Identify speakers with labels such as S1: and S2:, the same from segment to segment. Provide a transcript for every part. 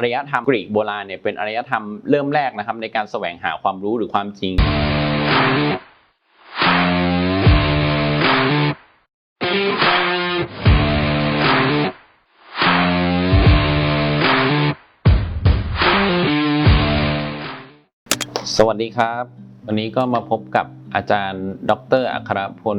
S1: ารยธรรมกรีกโบราณเนี่ยเป็นอารยธรรมเริ่มแรกนะครับในการแสวงหาความรู้หรือความจริงสวัสดีครับ วันนี้ก็มาพบกับ อาจารย์ ดรอัครพล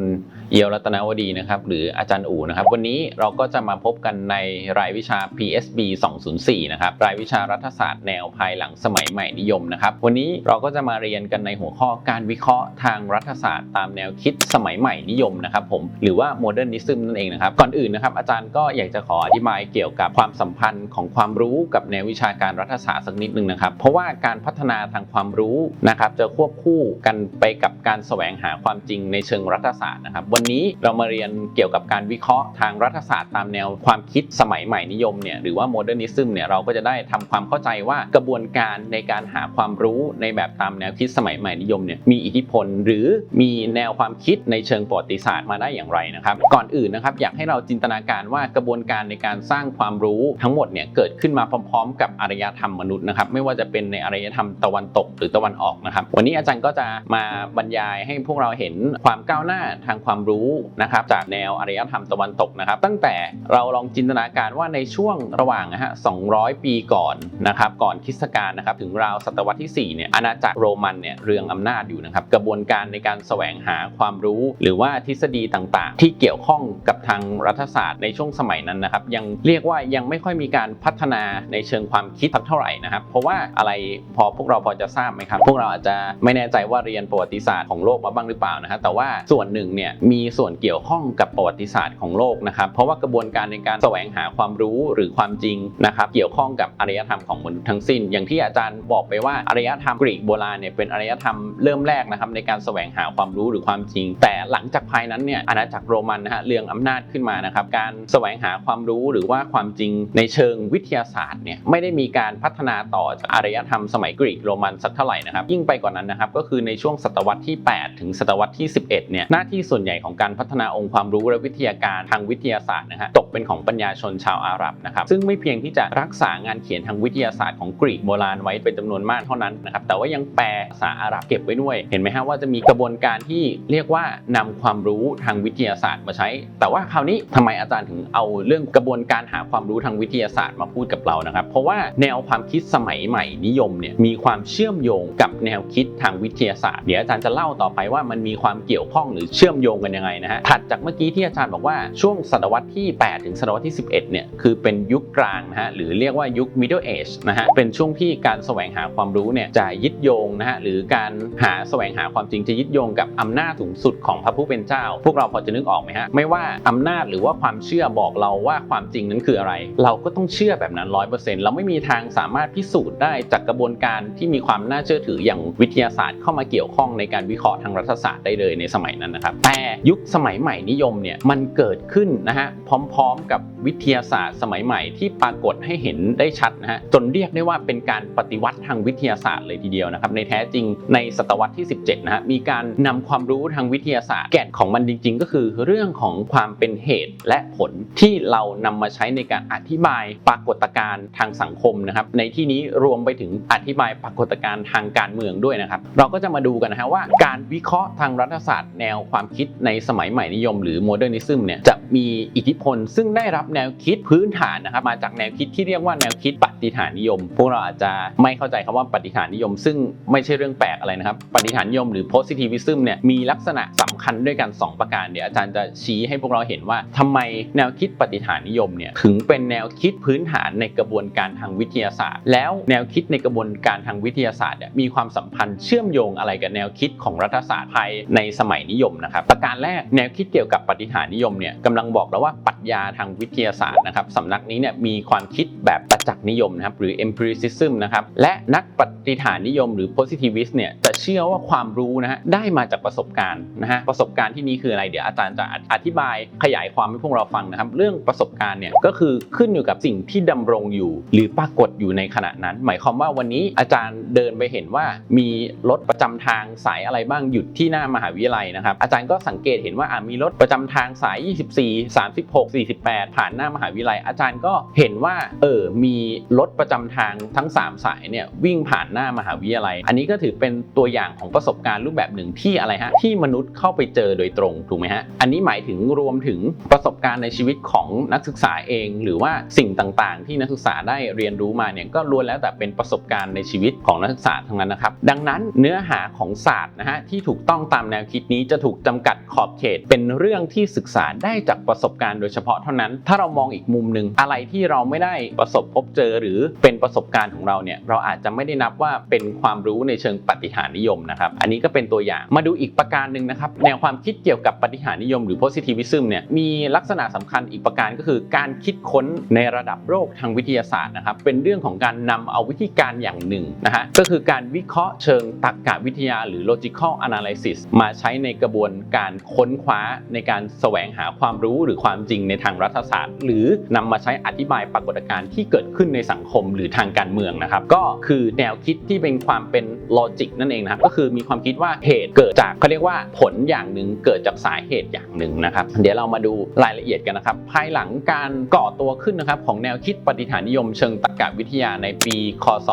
S1: เอียวรัตนวดีนะครับ หรืออาจารย์อู๋นะครับ วันนี้เราก็จะมาพบกันในรายวิชา PSB 204 นะครับ รายวิชารัฐศาสตร์แนวภายหลังสมัยใหม่นิยมนะครับ วันนี้เราก็จะมาเรียนกันในหัวข้อการวิเคราะห์ทางรัฐศาสตร์ตามแนวคิดสมัยใหม่นิยมนะครับผม หรือว่า Modernism นั่นเองนะครับ ก่อนอื่นนะครับ อาจารย์ก็อยากจะขออธิบายเกี่ยวกับความสัมพันธ์ของความรู้กับแนววิชาการรัฐศาสตร์สักนิดนึงนะครับ เพราะว่าการพัฒนาทางความรู้นะครับจะควบคู่กันไปกับการแสวงหาความจริงในเชิงรัฐศาสตร์นะครับ วันนี้เรามาเรียนเกี่ยวกับการวิเคราะห์ทางรัฐศาสตร์ตามแนวความคิดสมัยใหม่นิยมเนี่ยหรือว่า Modernism เนี่ยเราก็จะได้ทำความเข้าใจว่ากระบวนการในการหาความรู้ในแบบตามแนวคิดสมัยใหม่นิยมเนี่ยมีอิทธิพล หรือมีแนวความคิดในเชิงประวัติศาสตร์มาได้อย่างไรนะครับ ก่อนอื่นนะครับอยากให้เราจินตนาการว่ากระบวนการในการสร้างความรู้ทั้งหมดเนี่ยเกิดขึ้นมาพร้อม ๆ กับอารยธรรมมนุษย์นะครับไม่ว่าจะเป็นในอารยธรรมตะวันตกหรือตะวันออกนะครับ วันนี้อาจารย์ก็จะมาบรรยายให้พวกเราเห็นความก้าวหน้าทางความรู้นะครับจากแนวอารยธรรมตะวันตกนะครับ ตั้งแต่เราลองจินตนาการว่าในช่วงระหว่างนะฮะ 200 ปีก่อนนะครับก่อนคริสตกาลนะครับถึงราวศตวรรษที่4เนี่ยอาณาจักรโรมันเนี่ยเรืองอำนาจอยู่นะครับกระบวนการในการแสวงหาความรู้ หรือว่าทฤษฎีต่างๆ ที่เกี่ยวข้องกับทางรัฐศาสตร์ในช่วงสมัยนั้นนะครับยังเรียกว่ายังไม่ค่อยมีการพัฒนาในเชิงความคิดสักเท่าไหร่นะครับ เพราะว่าอะไรพอพวกเราพอจะทราบไหมครับ พวกเราอาจจะไม่แน่ใจว่าเรียนประวัติศาสตร์ของโลกมาบ้างหรือเปล่านะครับแต่ว่าส่วนหนึ่งเนี่ยมีส่วนเกี่ยวข้องกับประวัติศาสตร์ของโลกนะครับเพราะว่ากระบวนการในการแสวงหาความรู้หรือความจริงนะครับเกี่ยวข้องกับอารยธรรมของมนุษย์ทั้งสิ้น อย่างที่อาจารย์บอกไปว่าอารยธรรมกรีกโบราณเนี่ยเป็นอารยธรรมเริ่มแรกนะครับในการแสวงหาความรู้หรือความจริง แต่หลังจากภายนั้นเนี่ยอาณาจักรโรมันนะฮะเรืองอำนาจขึ้นมานะครับการแสวงหาความรู้หรือว่าความจริงในเชิงวิทยาศาสตร์เนี่ยไม่ได้มีการพัฒนาต่อจากอารยธรรมสมัยกรีกโรมันสักเท่าไหร่นะครับยิ่งไปกว่านั้นนะครับก็คือในช่วงศตวรรษที่8ถึงศตวรรษที่ 11 เนี่ย หน้าที่ส่วนใหญ่ของการพัฒนาองค์ความรู้และวิทยาการทางวิทยาศาสตร์นะฮะ ตกเป็นของปัญญาชนชาวอาหรับนะครับ ซึ่งไม่เพียงที่จะรักษางานเขียนทางวิทยาศาสตร์ของกรีกโบราณไว้เป็นจำนวนมากเท่านั้นนะครับ แต่ว่ายังแปลภาษาอาหรับเก็บไว้ด้วย เห็นไหมฮะว่าจะมีกระบวนการที่เรียกว่านำความรู้ทางวิทยาศาสตร์มาใช้ แต่ว่าคราวนี้ทำไมอาจารย์ถึงเอาเรื่องกระบวนการหาความรู้ทางวิทยาศาสตร์มาพูดกับเรานะครับ เพราะว่าแนวความคิดสมัยใหม่นิยมเนี่ยมีความเชื่อมโยงกับแนวคิดทางวิทยาศาสตร์ เดี๋ยวอาจารย์จะเล่าต่อไปว่ามันมีความเกี่ยวข้องหรือเชื่อมโยงกันยังไงนะฮะถัดจากเมื่อกี้ที่อาจารย์บอกว่าช่วงศตวรรษที่ 8 ถึงศตวรรษที่ 11 เนี่ยคือเป็นยุคกลางนะฮะหรือเรียกว่ายุค middle age นะฮะเป็นช่วงที่การแสวงหาความรู้เนี่ยจะยึดโยงนะฮะหรือการหาแสวงหาความจริงจะยึดโยงกับอำนาจสูงสุดของพระผู้เป็นเจ้า พวกเราพอจะนึกออกไหมฮะไม่ว่าอำนาจหรือว่าความเชื่อบอกเราว่าความจริงนั้นคืออะไร เราก็ต้องเชื่อแบบนั้นร้อยเปอร์เซ็นต์เราไม่มีทางสามารถพิสูจน์ได้จากกระบวนการที่มีความน่าเชื่อถืออย่างวิทยาศาสตร์เข้ามาเกี่ยวข้องในการวิเคราะห์ทางรัฐศาสตร์ได้เลยในสมัยนั้นนะครับ แต่ยุคสมัยใหม่นิยมเนี่ยมันเกิดขึ้นนะฮะพร้อมๆ กับวิทยาศาสตร์สมัยใหม่ที่ปรากฏให้เห็นได้ชัดนะฮะจนเรียกได้ว่าเป็นการปฏิวัติทางวิทยาศาสตร์เลยทีเดียวนะครับในแท้จริงในศตวรรษที่ 17นะฮะมีการนำความรู้ทางวิทยาศาสตร์ แก่นของมันจริง ๆ ก็คือเรื่องของความเป็นเหตุและผลที่เรานำมาใช้ในการอธิบายปรากฏการณ์ทางสังคมนะครับในที่นี้รวมไปถึงอธิบายปรากฏการณ์ทางการเมืองด้วยนะครับ เราก็จะมาดูกันนะฮะว่าการวิเคราะห์ทางรัฐศาสตร์แนวความคิดในสมัยใหม่นิยมหรือโมเดิร์นิซึมเนี่ยจะมีอิทธิพล ซึ่งได้รับแนวคิดพื้นฐานนะครับมาจากแนวคิดที่เรียกว่าแนวคิดปฏิฐานนิยม พวกเราอาจจะไม่เข้าใจคำว่าปฏิฐานนิยม ซึ่งไม่ใช่เรื่องแปลกอะไรนะครับปฏิฐานนิยมหรือ positivism เนี่ยมีลักษณะสำคัญด้วยกัน 2 ประการเดี๋ยวอาจารย์จะชี้ให้พวกเราเห็นว่าทำไมแนวคิดปฏิฐานนิยมเนี่ยถึงเป็นแนวคิดพื้นฐานในกระบวนการทางวิทยาศาสตร์ แล้วแนวคิดในกระบวนการทางวิทยาศาสตร์เนี่ยมีความสัมพันธ์เชื่อมโยงอะไรกับแนวคิดของรัฐศาสตร์ภายในสมัยนิยมนะครับประการแรกแนวคิดเกี่ยวกับปฏิหานนิยมเนี่ยกำลังบอกแล้วว่าปรัชญาทางวิทยาศาสตร์นะครับสำนักนี้เนี่ยมีความคิด แบบประจักษ์นิยมนะครับหรือ empiricism นะครับและนักปฏิฐานนิยมหรือ positivist เนี่ยจะเชื่อว่าความรู้นะฮะได้มาจากประสบการณ์นะฮะประสบการณ์ที่นี้คืออะไรเดี๋ยวอาจารย์จะอธิบายขยายความให้พวกเราฟังนะครับ เรื่องประสบการณ์เนี่ยก็คือขึ้นอยู่กับสิ่งที่ดำรงอยู่ หรือปรากฏอยู่ในขณะนั้น หมายความว่าวันนี้อาจารย์เดินไปเห็นว่ามีรถประจำทางสายอะไรบ้างหยุดที่หน้ามหาวิทยาลัยนะครับอาจารย์ก็สังเกตเห็นว่ามีรถประจำทางสาย 24 36 48 ผ่านหน้ามหาวิทยาลัย อาจารย์ก็เห็นว่าเอออมีรถประจำทางทั้ง 3 สายเนี่ยวิ่งผ่านหน้ามหาวิทยาลัย อันนี้ก็ถือเป็นตัวอย่างของประสบการณ์รูปแบบหนึ่งที่อะไรฮะที่มนุษย์เข้าไปเจอโดยตรงถูกไหมฮะอันนี้หมายถึงรวมถึงประสบการณ์ในชีวิตของนักศึกษาเอง หรือว่าสิ่งต่างๆ ที่นักศึกษาได้เรียนรู้มาเนี่ยก็ล้วนแล้วแต่เป็นประสบการณ์ในชีวิตของนักศึกษาทั้งนั้นนะครับดังนั้นเนื้อหาของศาสตร์นะฮะที่ถูกต้องตามแนวคิดนี้จะถูกจำกัดขอบเขต เป็นเรื่องที่ศึกษาได้จากประสบการณ์โดยเฉพาะเท่านั้น ถ้าเรามองอีกมุมหนึ่งอะไรที่เราไม่ได้ประสบพบเจอหรือเป็นประสบการณ์ของเราเนี่ยเราอาจจะไม่ได้นับว่าเป็นความรู้ในเชิงปฏิหารนิยมนะครับอันนี้ก็เป็นตัวอย่างมาดูอีกประการหนึ่งนะครับแนวความคิดเกี่ยวกับปฏิหารนิยม หรือ positivism เนี่ยมีลักษณะสำคัญอีกประการก็คือการคิดค้นในระดับโลกทางวิทยาศาสตร์นะครับเป็นเรื่องของการนำเอาวิธีการอย่างหนึ่งนะฮะก็คือการวิเคราะห์เชิงตรรกะวิทยา หรือ logical analysis มาใช้ในกระบวนการค้นคว้าในการแสวงหาความรู้หรือความจริงในทางรัฐศาสตร์ หรือนำมาใช้อธิบายปรากฏการณ์ที่เกิดขึ้นในสังคมหรือทางการเมืองนะครับ ก็คือแนวคิดที่เป็นความเป็นลอจิกนั่นเองนะครับก็คือมีความคิดว่าเหตุเกิดจากเขาเรียกว่าผลอย่างหนึ่งเกิดจากสาเหตุอย่างหนึ่งนะครับ เดี๋ยวเรามาดูรายละเอียดกันนะครับ ภายหลังการก่อตัวขึ้นนะครับของแนวคิดปฏิฐานนิยมเชิงตรรกะวิทยาในปี คศ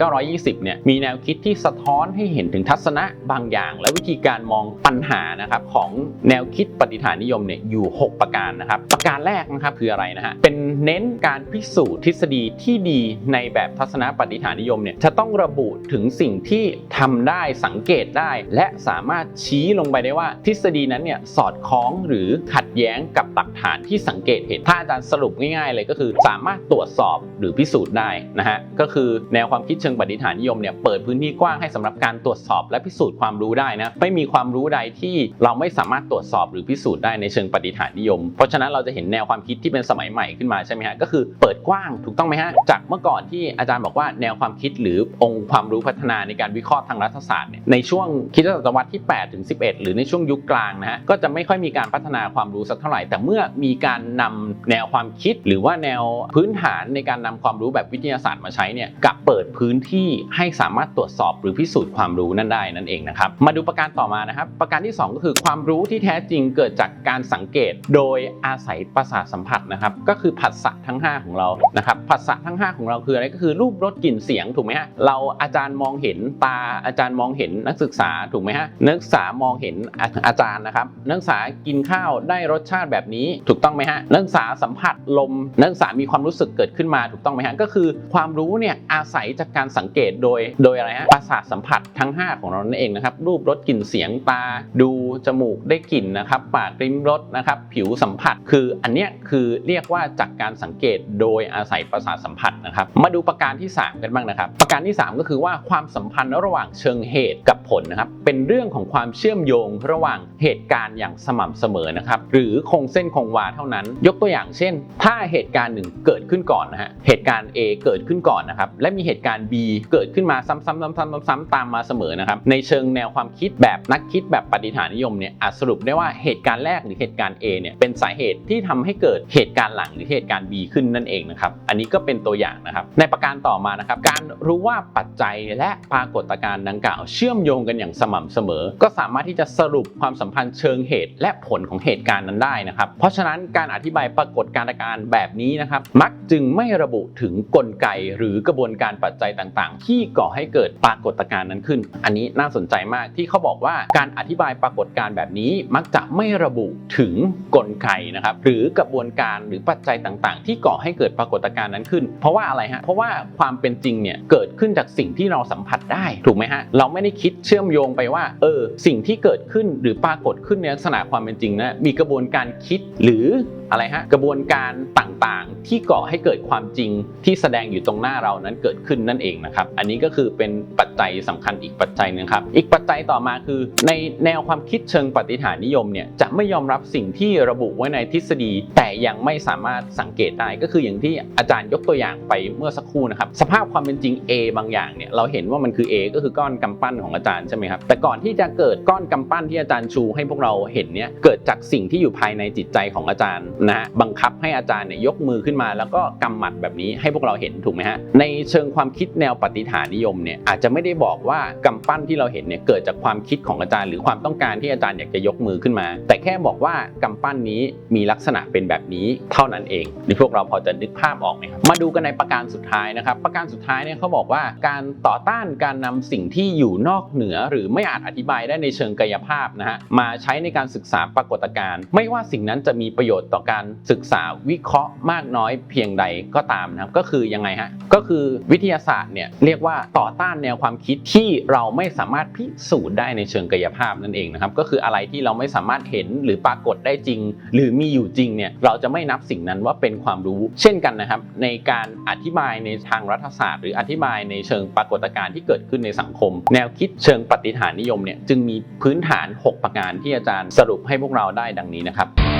S1: 1920 เนี่ยมีแนวคิดที่สะท้อนให้เห็นถึงทัศนะบางอย่าง และวิธีการมองปัญหานะครับของแนวคิดปฏิฐานนิยมเนี่ยอยู่ 6 ประการนะครับ ประการแรกนะครับคืออะไรนะฮะเป็นเน้นการพิสูจน์ทฤษฎีที่ดีในแบบทัศนปฏิฐานนิยมเนี่ยจะต้องระบุถึงสิ่งที่ทำได้สังเกตได้ และสามารถชี้ลงไปได้ว่าทฤษฎีนั้นเนี่ยสอดคล้องหรือขัดแย้งกับหลักฐานที่สังเกตเห็นถ้าอาจารย์สรุปง่ายๆ เลยก็คือ สามารถตรวจสอบหรือพิสูจน์ได้นะฮะก็คือแนวความคิดเชิงปฏิฐานนิยมเนี่ยเปิดพื้นที่กว้างให้สำหรับการตรวจสอบและพิสูจน์ความรู้ได้นะไม่มีความรู้ใดที่เราไม่สามารถตรวจสอบหรือพิสูจน์ได้ในเชิงปฏิฐานนิยม เพราะฉะนั้นเราจะเห็นแนวความคิดที่เป็นสมัยใหม่ขึ้นมาใช่ไหมฮะก็คือเปิดกว้างถูกต้องไหมฮะจากเมื่อก่อนที่อาจารย์บอกว่าแนวความคิดหรือองค์ความรู้พัฒนาในการวิเคราะห์ทางรัฐศาสตร์เนี่ยในช่วงคริสตศตวรรษที่8ถึง11 หรือในช่วงยุคกลางนะฮะก็จะไม่ค่อยมีการพัฒนาความรู้สักเท่าไหร่ แต่เมื่อมีการนำแนวความคิดหรือว่าแนวพื้นฐานในการนำความรู้แบบวิทยาศาสตร์มาใช้เนี่ยกลับเปิดพื้นที่ให้สามารถตรวจสอบหรือพิสูจน์ความรู้นั่นได้นั่นเองนะครับมาดูประการต่อมานะครับ ประการที่ 2 ก็คือความรู้ที่แท้จริงเกิดจากการสังเกต โดยอาศัยประสาทสัมผัสนะครับก็คือผัสสะทั้ง 5 ของเรานะครับผัสสะทั้ง 5 ของเราคืออะไรก็คือรูปรสกลิ่นเสียงถูกไหมฮะเราอาจารย์มองเห็นตาอาจารย์มองเห็นนักศึกษาถูกไหมฮะนักศึกษามองเห็นอาอาจารย์นะครับนักศึกษากินข้าวได้รสชาติแบบนี้ถูกต้องไหมฮะนักศึกษาสัมผัสลมนักศึกษามีความรู้สึกเกิดขึ้นมาถูกต้องไหมฮะก็คือความรู้เนี่ยอาศัยจากการสังเกตโดยโดยอะไรฮะประสาทสัมผัสทั้ง 5 ของเรานั่นเองนะครับรูปรสกลิ่นเสียงตาดูจมูกได้กลิ่นนะครับปากริมรสนะครับผิวสัมผัสคืออันเนี้ยคือเรียกว่าจากการสังเกตโดยอาศัยประสาทสัมผัสนะครับ มาดูประการที่ 3 กันบ้างนะครับ ประการที่ 3 ก็คือว่าความสัมพันธ์ระหว่างเชิงเหตุกับผลนะครับ เป็นเรื่องของความเชื่อมโยงระหว่างเหตุการณ์อย่างสม่ำเสมอนะครับ หรือคงเส้นคงวาเท่านั้น ยกตัวอย่างเช่น ถ้าเหตุการณ์หนึ่งเกิดขึ้นก่อนนะฮะ เหตุการณ์ A เกิดขึ้นก่อนนะครับ และมีเหตุการณ์ B เกิดขึ้นมาซ้ำๆๆๆๆตามมาเสมอนะครับ ในเชิงแนวความคิดแบบนักคิดแบบปฏิฐานนิยมเนี่ยอาจสรุปได้ว่าเหตุการณ์แรกหรือเหตุการณ์ A เนี่ยเป็นสาเหตุที่ทำให้เกิดเหตุการณ์หลังหรือเหตุการณ์ B ขึ้นนั่นเองนะครับ อันนี้ก็เป็นตัวอย่างนะครับ ในประการต่อมานะครับ การรู้ว่าปัจจัยและปรากฏการณ์ดังกล่าว เชื่อมโยงกันอย่างสม่ำเสมอ ก็สามารถที่จะสรุปความสัมพันธ์เชิงเหตุ และผลของเหตุการณ์นั้นได้นะครับ เพราะฉะนั้นการอธิบายปรากฏการณ์แบบนี้นะครับ มักจึงไม่ระบุถึงกลไกหรือกระบวนการปัจจัยต่าง ๆ ที่ก่อให้เกิดปรากฏการณ์นั้นขึ้น อันนี้น่าสนใจมากที่เขาบอกว่าการอธิบายปรากฏการณ์แบบนี้ มักจะไม่ระบุถึงกลไกนะครับหรือกระบวนการหรือปัจจัยต่าง ๆ ที่ก่อให้เกิดปรากฏการณ์นั้นขึ้น เพราะว่าอะไรฮะเพราะว่าความเป็นจริงเนี่ยเกิดขึ้นจากสิ่งที่เราสัมผัสได้ถูกไหมฮะเราไม่ได้คิดเชื่อมโยงไปว่าเออสิ่งที่เกิดขึ้นหรือปรากฏขึ้นในลักษณะความเป็นจริงนะมีกระบวนการคิดหรืออะไรฮะกระบวนการต่างๆ ที่ก่อให้เกิดความจริงที่แสดงอยู่ตรงหน้าเรานั้นเกิดขึ้นนั่นเองนะครับอันนี้ก็คือเป็นปัจจัยสำคัญอีกปัจจัยนึงครับอีกปัจจัยต่อมาคือ ในแนวความคิดเชิงปฏิฐานนิยมเนี่ยจะไม่ยอมรับสิ่งที่ระบุไว้ในทฤษฎี แต่ยังไม่สามารถสังเกตได้ก็คืออย่างที่อาจารย์ยกตัวอย่างไปเมื่อสักครู่นะครับสภาพความเป็นจริง A บางอย่างเนี่ยเราเห็นว่ามันคือ A ก็คือก้อนกำปั้นของอาจารย์ใช่ไหมครับแต่ก่อนที่จะเกิดก้อนกำปั้นที่อาจารย์ชูให้พวกเราเห็นเนี่ยเกิดจากสิ่งที่อยู่ภายในจิตใจของอาจารย์นะฮะบังคับให้อาจารย์เนี่ยยกมือขึ้นมา แล้วก็กำหมัดแบบนี้ให้พวกเราเห็นถูกไหมฮะในเชิงความคิดแนวปฏิฐานนิยมเนี่ยอาจจะไม่ได้บอกว่ากำปั้นที่เราเห็นเนี่ยเกิดจากความคิดของอาจารย์ หรือความต้องการที่อาจารย์อยากจะยกมือขึ้นมา แต่แค่บอกว่ากำปั้นนี้มีลักษณะเป็นแบบนี้เท่านั้นเองนี่พวกเราพอจะนึกภาพออกไหมครับมาดูกันในประการสุดท้ายนะครับ ประการสุดท้ายเนี่ยเขาบอกว่าการต่อต้านการนำสิ่งที่อยู่นอกเหนือ หรือไม่อาจอธิบายได้ในเชิงกายภาพนะฮะมาใช้ในการศึกษาปรากฏการณ์ไม่ว่าสิ่งนั้นจะมีประโยชน์ต่อการศึกษาวิเคราะห์มากน้อยเพียงใดก็ตามนะครับก็คือยังไงฮะก็คือวิทยาศาสตร์เนี่ยเรียกว่าต่อต้านแนวความคิดที่เราไม่สามารถพิสูจน์ได้ในเชิงกายภาพนั่นเองนะครับก็คืออะไรที่เราไม่สามารถเห็นหรือปรากฏได้จริง หรือมีอยู่จริงเนี่ยเราจะไม่นับสิ่งนั้นว่าเป็นความรู้ เช่นกันนะครับ ในการอธิบายในทางรัฐศาสตร์ หรืออธิบายในเชิงปรากฏการณ์ที่เกิดขึ้นในสังคม แนวคิดเชิงปฏิฐานนิยมเนี่ยจึงมีพื้นฐาน 6 ประการที่อาจารย์สรุปให้พวกเราได้ดังนี้นะครับ